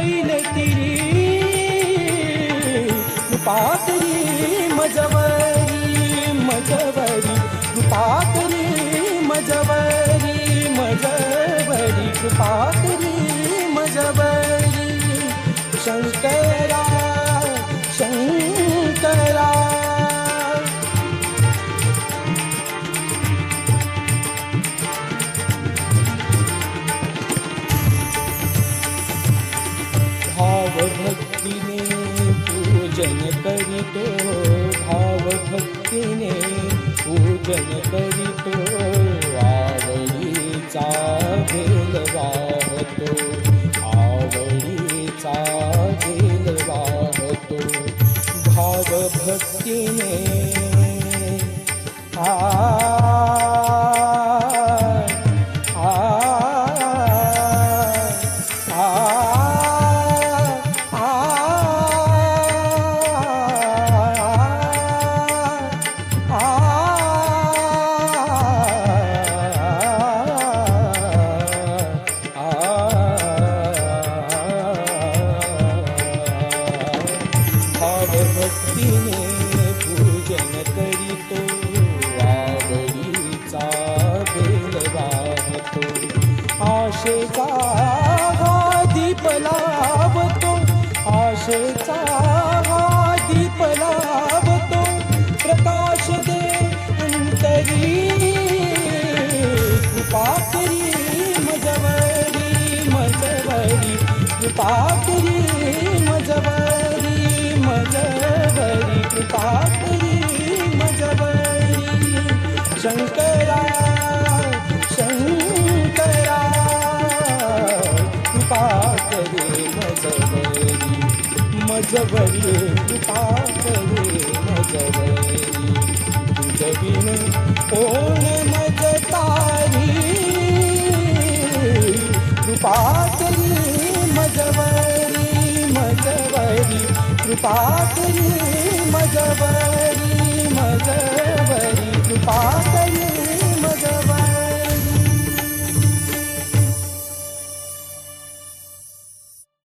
बैल तिरी पातरी मजवरी मजवरी पातरी मजवरी मजवरी पातरी मजवरी. शंकर पूजन करीतो भावभक्तीने पूजन करीतो आवडीचा भेल वाहतो आवडीचा भेल वाहतो भावभक्तीने आ भक्तीने पूजन करीतो आवडीचा बेल वाहतो आशेचा हा दीप लावतो आशेचा हा दीप लावतो. प्रकाश दे अंतरी कृपा करी मजवरी मजवरी कृपा शंकरा शंकरा कृपा करे मजबरी मजवरी कृपा करे मजवरी तुझ बिन कोण मज तारी कृपा करी मजवरी मजवरी कृपा करी मजवरी